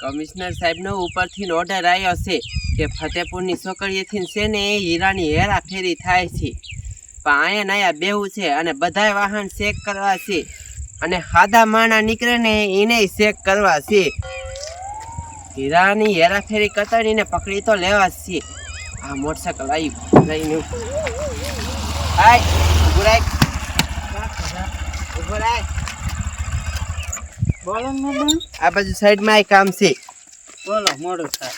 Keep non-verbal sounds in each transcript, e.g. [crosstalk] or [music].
Commissioner સાહેબનો ઉપરથી order આવ્યો છે કે ફતેપુરની છોકરીએથી છે ને એ હીરાની હેરાફેરી થાય છે. પણ અહીંયા ને અહીંયા બેવું છે અને બધાય વાહન ચેક કરવા છે અને હાદા માણા નીકળે ને એને ચેક કરવા છે. હીરાની હેરાફેરી કતરીને પકડી તો લેવા છે. આ મોટરસાયકલ આવી લઈને રાખ. ઊભું રાખ. બોલો આ બાજુ સાઈડમાં એક કામ છે. બોલો મોડું થાય.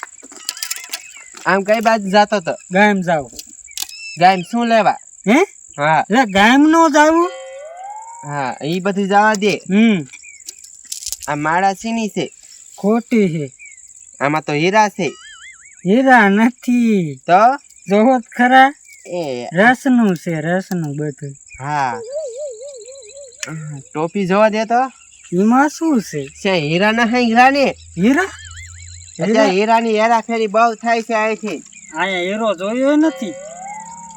આમ કઈ બાજુ જતો તો? ગામ જાવ. ગામ શું લેવા? હે? હા. લે ગાયમ નો જાવું? હા એ બધું જવા દે. હમ. આ માળા સીની છે? ખોટી છે. આમાં તો હીરા છે. હીરા નથી. તો? જોવો જ ખરા? એ. રસનું છે રસનું બધું. હા. ટોપી જોવા દે તો? એમાં શું છે? છે હીરા ના હીરા? ને હીરા? અત્યારે હીરાની હેરાફેરી બહુ થાય છે અહીંથી. અહીંયા હીરો જોયો નથી.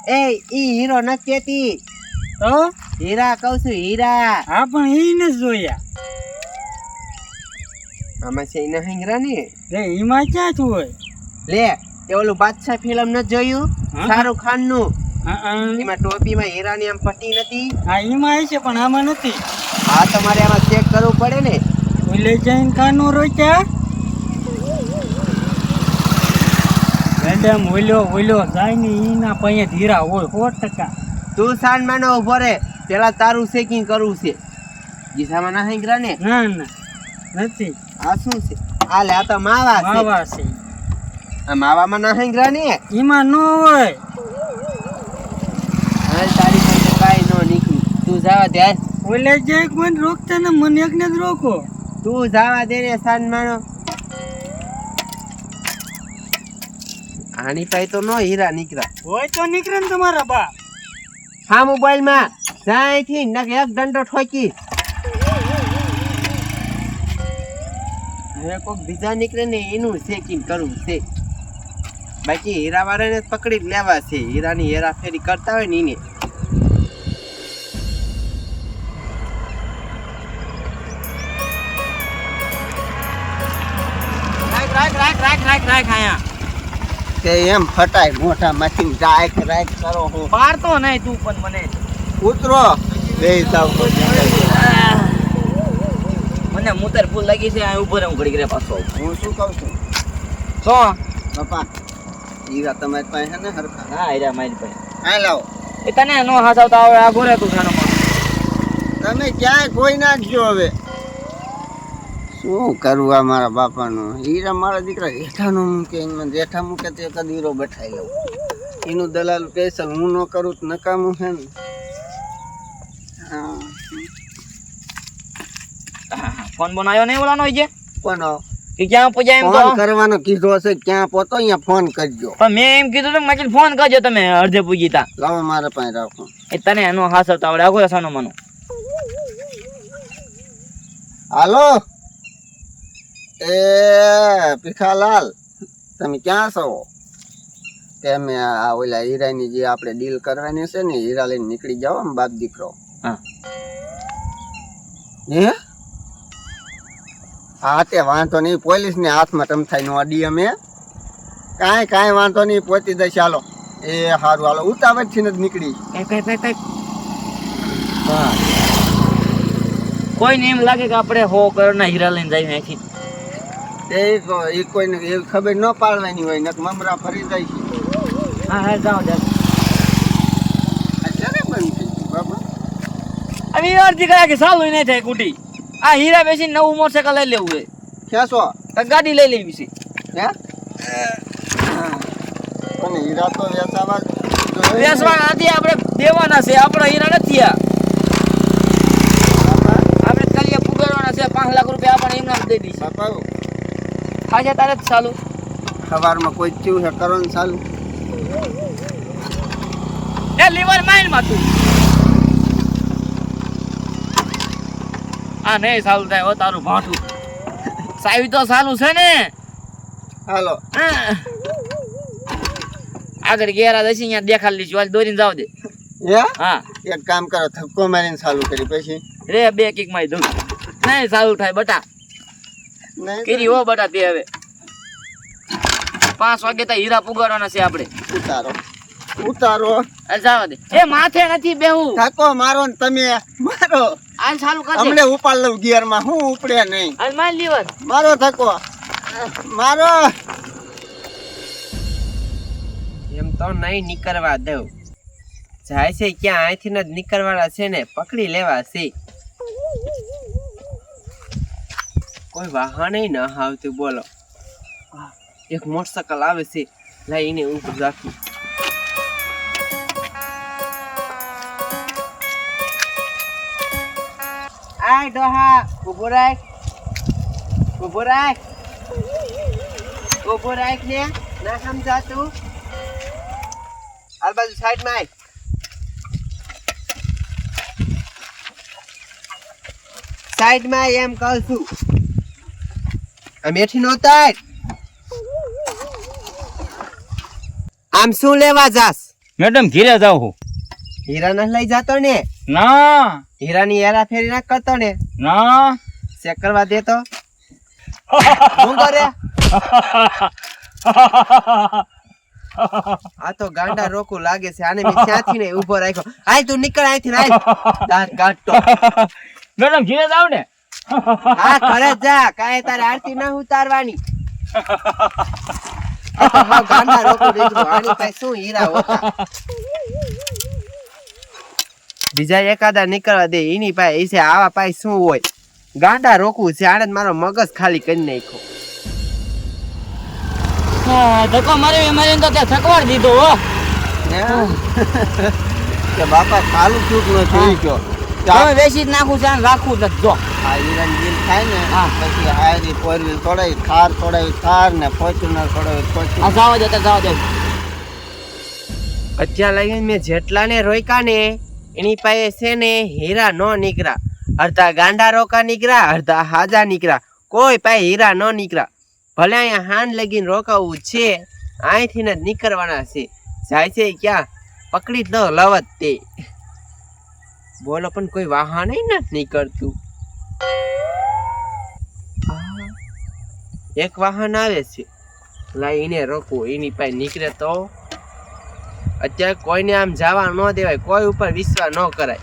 એ ઈ હીરો નથી કેતી. તો? હીરા કહું છું હીરા. હા પણ ઈ ને જોયા. આમાં છે એના હિંગરા ને લે એમાં ક્યાં છું હોય? લે એ ઓલું બાદશાહ ફિલ્મ ન જોયું? શાહરૂખ ખાનનું. એમાં ટોપીમાં હીરાની આમ પટ્ટી નથી. હા એમાં છે પણ આમાં નથી. આ તમારે આમાં ચેક કરવું પડે ને. ઓલે જઈને કાનો રોક્યા મેડમ ઓલ્યો ઓલ્યો જાય ને એના પૈયા ધીરા હોય સો ટકા. તું સાન માનો ઊભો રે પેલા તારું ચેકિંગ કરવું છે. ગીસામાં ના હેંગરા ને? ના ના. નથી. આ શું છે? આ લે આ તો માવા છે. માવા છે. આ માવામાં ના હેંગરા ને? એમાં ન હોય. હાલ તારી પાસે કાંઈ નો નીકળ્યું તું જાવા દે હાલ. ઓલે જાય કોઈ રોકતા ને મને એકને જ રોકો. તું જાવા દે રે સાંજ માનો આની પાસે તો નો હીરા નીકળ્યા હોય તો નીકળે ને તમારા બા. હા મોબાઈલમાં જાય થી નક એક દંડો ઠોકી. હવે કોક બીજા નીકળે ને એનું ચેકિંગ કરવું છે. બાકી હીરા વાળાને પકડી જ લેવા છે. હીરાની હેરાફેરી કરતા હોય ને એને. રાખ રાખ રાખ અહીંયા. તે એમ ફટાય મોઢા માંથી રાખ રાખ કરો હું. પારતો નહીં તું પણ મને. ઉતરો. બે સાવ મને મુતર ફૂલ લાગી છે આ ઉપર હું ઘડી ઘડી પાછો હું શું કહું છું? છો? બાપા હીરા તમારી પાસે છે ને હરખા? હા એરા મારી પાસે. હા લાવો. એ તને નો હાથવતા આવે આ ગોરે તું ખાનો તમે ક્યાંય કોઈ નાખજો હવે. શું કરવું આ મારા બાપાનું? હીરા મારા દીકરા જેઠાનું મૂકે એમાં જેઠા મૂકે તે એક જ હીરો બેઠાઈ લઉં એનું દલાલ કેસર હું ન કરું તો નકામું છે ને. ફોન બનાવ્યો નહીં ઓલાનો જે? કોણ કે ક્યાં પૂજા એમ ફોન કરવાનો કીધો હશે ક્યાં પોતો અહીંયા ફોન કરજો. પણ મેં એમ કીધું તું મેં ફોન કરજો તમે અડધે પૂજી તા. લાવો મારા પાસે રાખો. એ તને એનો હાસવતા તાવડે આગો સાનો મનો. હાલો? એ ભીખાલાલ તમે ક્યાં છો? તે અમે આ ઓલા હીરાની જે આપણે ડીલ કરવાની છે ને હીરા લઈને નીકળી જાઓ આમ બાપ દીકરો. હા. હે? હા તે વાંધો નહીં પોલીસ ને હાથમાં થાય નો અડી અમે. કાંઈ કાંઈ વાંધો નહીં પહોંચી દઈશ હાલો. એ સારું હાલો ઉતાવળથી જ નીકળી. કઈ કોઈને એમ લાગે કે આપણે હો કરોડના હીરા લઈને જઈએ અહીંથી. એ કો- એ કોઈને એવી ખબર ન પાડવાની હોય નક મમરા ફરી જાય છે. હા હા જાઓ જાઓ. આ ક્યારે બંધ થઈ ગયું બાબા? એ સાલું નહીં થાય કુટી. આ હીરા બેસીને નવું મોટરસાઇકલ લઈ લેવું છે. ક્યાં છો? ગાડી લઈ લેવી છે. હે? પણ હીરા તો વેચાવા. નથી આપણે દેવાના છે. આપણા હીરા નથી આ આપણે આ પુગાડવાના છે. પાંચ લાખ રૂપિયા આપણે એમના દઈ દઈશું. ખાજા તારે જ ચાલુ. સવારમાં કોઈ થયું છે કરો ને ચાલુ. એ લીવર માઇનમાં તું. આ નહીં ચાલુ થાય હો તારું ભાઠું. સાવી તો ચાલુ છે ને. હાલો. આગળ ગેરા દસી અહીંયા દેખાડ લીધું હાલ દોરીને જાવ દે. હે? હા. એક કામ કરો થક્કો મારીને ચાલુ કરી પછી. રે બે કિકમાં દઉં નહીં ચાલુ થાય બટા. કેરી હો બટા તે હવે. પાંચ વાગે તો હીરા પુગાડવાના છે આપણે. ઉતારો. ઉતારો. જાવા દે. એ માથે નથી બેહું ઠાકો મારો ને તમે મારો. આલ ચાલુ કર હમણે ઉપાડ લઉં ગિયરમાં હું ઉપડે નહીં. આલ માર લીવર મારો ઠાકો મારો. એમ તો નહીં નીકળવા દઉં. જાય છે ક્યાં અહીંથી જ નીકળવાના છે ને પકડી લેવા છે. કોઈ વાહન ના આવતું, બોલો. એક મોટરસાયકલ આવે છે લઈને ઉપર રાખી. આય ડોહા ઊભો રાખ. ઊભો રાખ. ઊભો રાખ ને, ના સમજાતું? હાલ બાજુ સાઈડમાં આય. સાઈડમાં એમ કહું છું. આ મેઠી નો તાર આમ શું લેવા જાસ મેડમ ઘીરે જાવ હું. હીરા ના લઈ જાતો ને? ના. હીરાની હેરા ફેરી ના કરતો ને? ના. ચેક કરવા દે તો. શું કરે? આ તો ગાંડા રોકું લાગે છે. આને મેં ક્યાંથી ને ઊભો રાખ્યો. આય તું નીકળ અહીંથી હાલ. દાંત કાઢતો મેડમ ઘીરે જાવ ને? હા ઘરે જા. કાંઈ તારે આરતી ના ઉતારવાની. આ તો હાવ ગાંડા રોકું આની પાસે શું હીરા હોતા? બીજા એકાદા નીકળવા દે એની પાસે છે આવા પાસે શું હોય? ગાંડા રોકવું છે આણંદ મારો મગજ ખાલી કરી નાખ્યો. ધક્કો માર્યો એ તો ત્યાં થકવાડ દીધો હો. કે બાપા ખાલું ચૂક ન થઈ ગયો. તમે વેચી જ નાખું છે રાખું જ જો. આ હીરાન બિલ થાય ને હા. પછી હાયરી ફોર વ્હીલ થાર થોડાય થાર ને ફોર્ચ્યુનર થોડાય આ ફોર્ચ્યુનર જાવા દે તો દે. અત્યાર લગી મેં જેટલાને રોક્યા ને એની પાસે છે ને હીરા નો નીકળ્યા. અડધા ગાંડા રોકા નીકળ્યા અડધા હાજા નીકળ્યા. કોઈ પાસે હીરા નો નીકળ્યા. ભલે અહીંયા હાન લગીને રોકાવું છે અહીંથી ને જ નીકળવાના છે. જાય છે ક્યાં? પકડી જ લો લવત તે. બોલો પણ કોઈ વાહન નથી નીકળતું. એક વાહન આવે છે. લાઈ એને રોકવું એની પાસે નીકળે તો. અત્યારે કોઈને આમ જવા ન દેવાય કોઈ ઉપર વિશ્વાસ ન કરાય.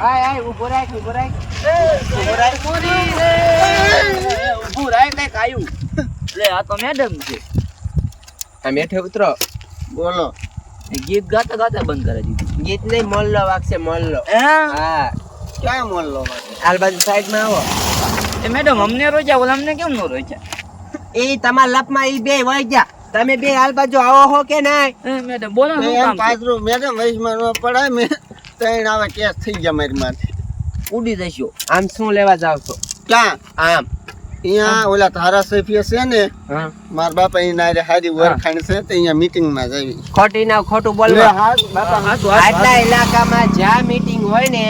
આય આય ઊભો રાખ લે આ તો મેડમ છે. આ મેઠે ઉતરો બોલો. ગીત ગાતા ગાતા બંધ કરી દીધું. ગીત નહીં મોલ્લો વાગશે મોલ્લો. હા? ક્યાં મોલ્લો હાલ બાજુ સાઈડમાં આવો. એ મેડમ અમને રોજા ઓલા અમને કેમ નો રોજા? એ તમારા લપમાં એ બે વહી ગયા. તમે બે હાલ બાજુ આવો હો કે નહીં? મેડમ બોલો? પાછું મેડમ વૈશમાં ન પડાય મેં ત્રણ આવે કેસ થઈ ગયા મારી માથે. ઉડી જશો. આમ શું લેવા જાવ છો? ક્યાં? આમ. અહીંયા ઓલા ધારાસભ્ય છે ને મારા બાપા એના હારે હારી વરખાણ છે તો અહીંયા મીટિંગમાં આવી. ખોટી ના ખોટું બોલવા. આટલા ઇલાકામાં જ્યાં મીટિંગ હોય ને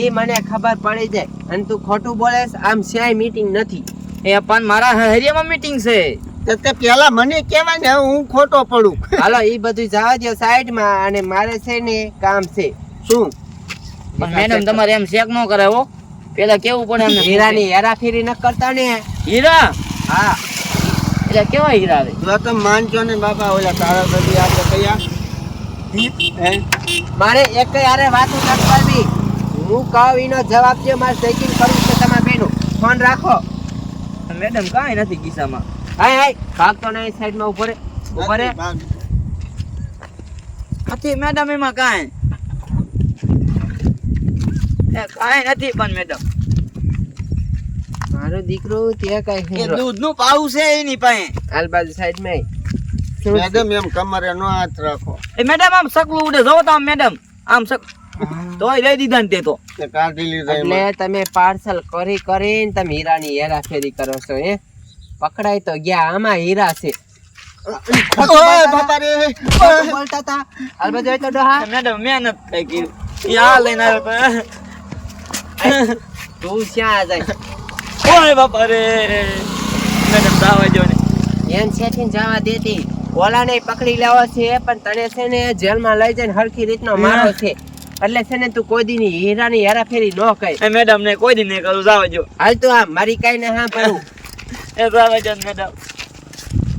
એ મને ખબર પડી જાય. અને તું ખોટું બોલે આમ ક્યાંય મીટિંગ નથી. એ પણ મારા હરિયામાં મીટિંગ છે. તો પેલા મને કહેવાય ને હું ખોટો પડું. હાલો [laughs] એ બધું જવા દો સાઈડમાં અને મારે છે ને કામ છે. શું? મેડમ તમારે એમ ચેક ન કરાય હો. પેલા કેવું પડે એમને હીરાની હેરાફેરી ન કરતા ને. હીરા? હા. એટલે કેવા હીરા આવે? તમે માનજો ને બાપા ઓલા ધારાસભ્ય આપણે કયા? હે? મારે એક યારે વાતો નથી કરવી હું કહું એનો જવાબ દે મારે ચેકિંગ કરવું છે તમારે બેનું ફોન રાખો. મેડમ કાંઈ નથી કિસ્સામાં હાય હાય. ભાગતો નહીં સાઈડમાં ઊભો રે. ઊભો રે. મેડમ એમાં કાંઈ? કાંઈ નથી પણ મેડમ મારો દીકરો ત્યાં કાંઈ એ દૂધનું પાવું છે એની પાસે. હાલ બાજુ સાઈડમાં મેડમ એમ કમરે નો હાથ રાખો. એ મેડમ આમ સકલું ઉડે. જો તો મેડમ આમ સક તોય લઈ દીધા ને તે તો. કાઢી લીધા એટલે તમે પાર્સલ કરી કરીને તમે હીરાની હેરાફેરી કરો છો હે? પકડાય તો ગયા આમાં હીરા છે. બોલતા હતા? હાલ તો ડોહા. મેડમ મહેનત થઈ કર્યું. યા લઈને આવ્યો. તો ક્યાં જાય? ઓય બાપા રે મેડમ સાવા જો ને. એન સેઠીને જવા દેતી. ઓલાને પકડી લેવો છે પણ તને છે ને જેલમાં લઈ જઈને હરખી રીતનો મારો છે. એટલે છે ને તું કોઈ દી ની હીરાની હેરાફેરી ન કહી એ મેડમ ને કોઈ દી નહીં કરું જાવ જો હાલ તો આ મારી કાંઈ [laughs] ને હા ભરું એ જાવ જો મેડમ.